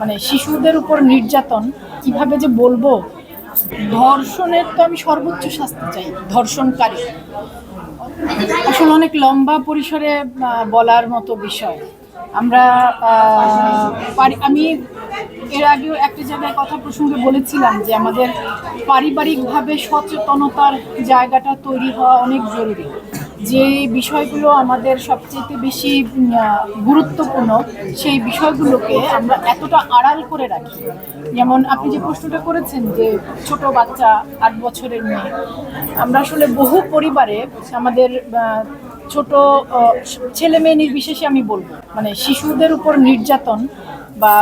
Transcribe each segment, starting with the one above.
মানে শিশুদের উপর নির্যাতন, কীভাবে যে বলব, ধর্ষণের তো আমি সর্বোচ্চ শাস্তি চাই, ধর্ষণকারী। আসলে অনেক লম্বা পরিসরে বলার মতো বিষয়। আমরা আমি এর আগেও একটা জায়গায় কথা প্রসঙ্গে বলেছিলাম যে আমাদের পারিবারিকভাবে সচেতনতার জায়গাটা তৈরি হওয়া অনেক জরুরি। যে বিষয়গুলো আমাদের সবচেয়ে বেশি গুরুত্বপূর্ণ, সেই বিষয়গুলোকে আমরা এতটা আড়াল করে রাখি। যেমন আপনি যে প্রশ্নটা করেছেন যে ছোট বাচ্চা, আট বছরের মেয়ে, আমরা আসলে বহু পরিবারে আমাদের ছোট ছেলে মেয়ে নির্বিশেষে আমি বলব মানে শিশুদের উপর নির্যাতন বা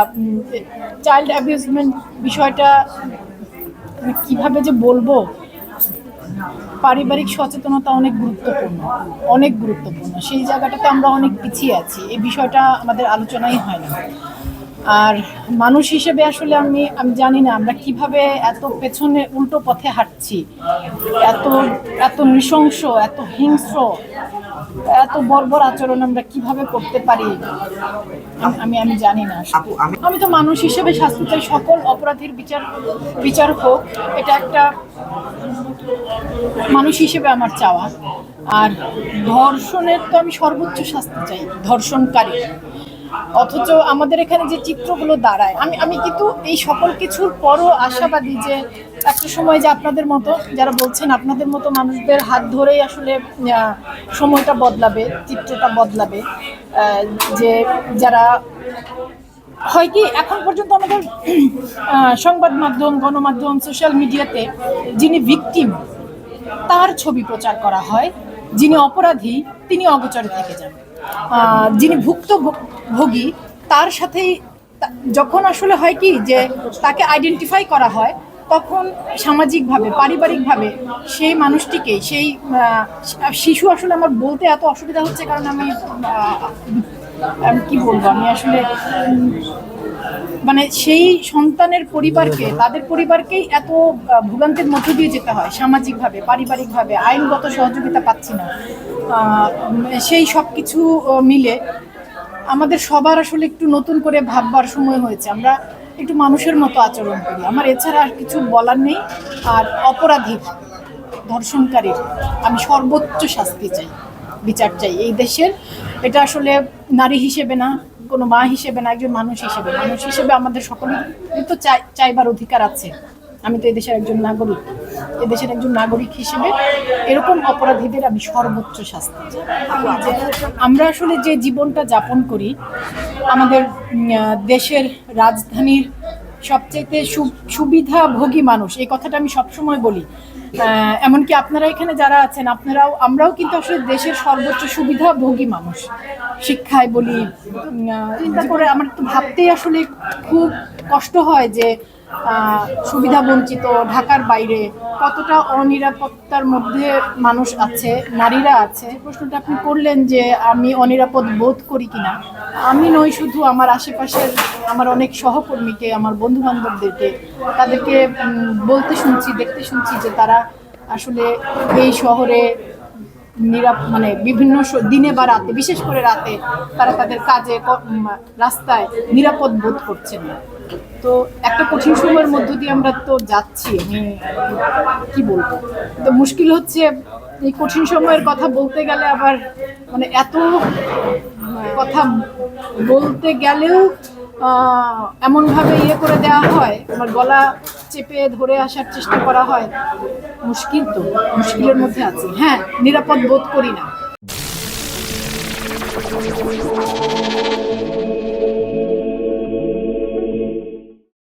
চাইল্ড অ্যাবিউজমেন্ট বিষয়টা মানে কীভাবে যে বলব পারিবারিক সচেতনতা অনেক গুরুত্বপূর্ণ অনেক গুরুত্বপূর্ণ। সেই জায়গাটাতে আমরা অনেক পিছিয়ে আছি এই বিষয়টা আমাদের আলোচনাই হয় না। আর মানুষ হিসেবে আসলে আমি আমি জানি না আমরা কীভাবে এত পেছনে উল্টো পথে হাঁটছি এত এত নৃশংস এত হিংস্র এত বর্বর আচরণ আমরা কীভাবে করতে পারি আমি- আমি জানি না আমি- আমি তো মানুষ হিসেবে শাস্তি চাই সকল অপরাধীর বিচার বিচার হোক। এটা একটা মানুষ হিসেবে আমার চাওয়া। আর ধর্ষণের তো আমি সর্বোচ্চ শাস্তি চাই ধর্ষণকারী অথচ আমাদের এখানে যে চিত্রগুলো দাঁড়ায়, আমি আমি কিন্তু এই সকল কিছুর পরও আশাবাদী যে একটা সময় যে আপনাদের মতো, যারা বলছেন আপনাদের মতো মানুষদের হাত ধরেই আসলে সময়টা বদলাবে, চিত্রটা বদলাবে যে যারা, হয় কি, এখন পর্যন্ত আমাদের সংবাদ মাধ্যম, গণমাধ্যম সোশ্যাল মিডিয়াতে যিনি ভিকটিম তার ছবি প্রচার করা হয়। যিনি অপরাধী, তিনি অগোচরে থেকে যান। যিনি ভুক্তভোগী, তার সাথেই যখন আসলে হয় কি যে তাকে আইডেন্টিফাই করা হয়, তখন সামাজিকভাবে, পারিবারিকভাবে সেই মানুষটিকে, সেই শিশু আসলে আমার বলতে এত অসুবিধা হচ্ছে কারণ আমি কি বলব? আমি আসলে মানে সেই সন্তানের পরিবারকে, তাদের পরিবারকেই এত ভোগান্তির মধ্য দিয়ে যেতে হয় সামাজিকভাবে, পারিবারিকভাবে, আইনগত সহযোগিতা পাচ্ছি না। সেই সব কিছু মিলে আমাদের সবার আসলে একটু নতুন করে ভাববার সময় হয়েছে। আমরা একটু মানুষের মতো আচরণ করি। আমার এছাড়া আর কিছু বলার নেই। আর অপরাধীর ধর্ষণকারীর আমি সর্বোচ্চ শাস্তি চাই, বিচার চাই। এই দেশের এটা আসলে নারী হিসেবে না কোনো মা হিসেবে না, একজন মানুষ হিসেবে। মানুষ হিসেবে আমাদের সকলের তো চাই, চাইবার অধিকার আছে। আমি তো এদেশের একজন নাগরিক। এদেশের একজন নাগরিক হিসেবে এরকম অপরাধীদের আমি সর্বোচ্চ শাস্তি আমরা আসলে যে জীবনটা যাপন করি, আমাদের দেশের রাজধানীর সবচেয়ে সুবিধাভোগী মানুষ, এই কথাটা আমি সবসময় বলি। এমনকি আপনারা এখানে যারা আছেন, আপনারাও, আমরাও কিন্তু আসলে দেশের সর্বোচ্চ সুবিধাভোগী মানুষ। শিক্ষায় বলি চিন্তা করে আমার তো ভাবতেই আসলে খুব কষ্ট হয় যে সুবিধা বঞ্চিত, ঢাকার বাইরে, কতটা অনিরাপত্তার মধ্যে মানুষ আছে, নারীরা আছে? প্রশ্নটা আপনি করলেন যে আমি অনিরাপদ বোধ করি কিনা। আমি নই শুধু আমার আশেপাশের, আমার অনেক সহকর্মীকে, আমার বন্ধু বান্ধবদেরকে তাদেরকে বলতে শুনছি, দেখতে শুনছি যে তারা আসলে এই শহরে নিরাপ মানে বিভিন্ন দিনে বা রাতে, বিশেষ করে রাতে তারা তাদের কাজে রাস্তায় নিরাপদ বোধ করছেন না। তো একটা কঠিন সময়ের মধ্য দিয়ে আমরা তো যাচ্ছি, আমি কি বলব? তো মুশকিল হচ্ছে এই কঠিন সময়ের কথা বলতে গেলে আবার মানে এত কথা বলতে গেলেও এমনভাবে ইয়ে করে দেওয়া হয়, আমার গলা চেপে ধরে আসার চেষ্টা করা হয়। মুশকিল তো, মুশকিলের মধ্যে আছে। হ্যাঁ নিরাপদ বোধ করি না।